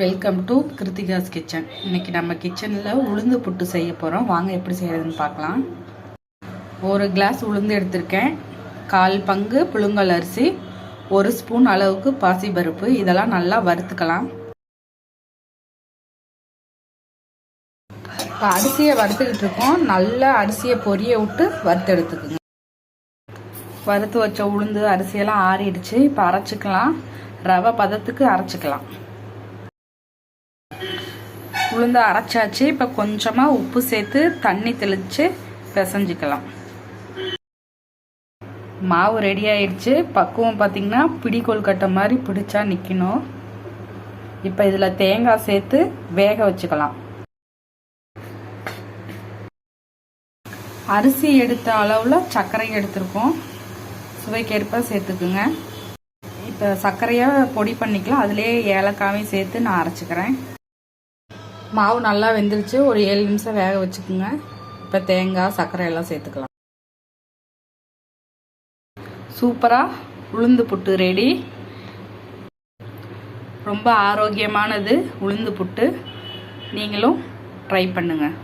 Welcome to Kiruthika's kitchen இன்னைக்கு நம்ம கிச்சனில் உளுந்து புட்டு செய்ய போகிறோம் வாங்க எப்படி செய்யறதுன்னு பார்க்கலாம். ஒரு கிளாஸ் உளுந்து எடுத்திருக்கேன். கால் பங்கு புழுங்கல் அரிசி ஒரு ஸ்பூன் அளவுக்கு பாசிப்பருப்பு இதெல்லாம் நல்லா வறுத்துக்கலாம். இப்போ அரிசியை வறுத்துக்கிட்டு இருக்கோம். நல்லா அரிசியை பொரிய விட்டு வறுத்து எடுத்துக்குங்க. வறுத்து வச்ச உளுந்து அரிசியெல்லாம் ஆறிடுச்சு. இப்போ அரைச்சிக்கலாம். ரவை பதத்துக்கு அரைச்சிக்கலாம். உளுந்து அரைச்சாச்சு. இப்போ கொஞ்சமாக உப்பு சேர்த்து தண்ணி தெளித்து பிசைஞ்சிக்கலாம். மாவு ரெடி ஆயிடுச்சு. பக்குவம் பார்த்திங்கன்னா பிடி கொல்கட்டை மாதிரி பிடிச்சா நிற்கணும் இப்போ இதில் தேங்காய் சேர்த்து வேக வச்சுக்கலாம். அரிசி எடுத்த அளவில் சர்க்கரை எடுத்திருக்கோம். சுவைக்கேற்ப சேர்த்துக்குங்க. இப்போ சர்க்கரையாக பொடி பண்ணிக்கலாம். அதிலே ஏலக்காவையும் சேர்த்து நான் அரைச்சிக்கிறேன். மாவு நல்லா வெந்துருச்சு. ஒரு ஏழு நிமிஷம் வேக வச்சுக்கோங்க. இப்போ தேங்காய் சர்க்கரை எல்லாம் சேர்த்துக்கலாம். சூப்பராக உளுந்து புட்டு ரெடி ரொம்ப ஆரோக்கியமானது உளுந்து புட்டு. நீங்களும் ட்ரை பண்ணுங்கள்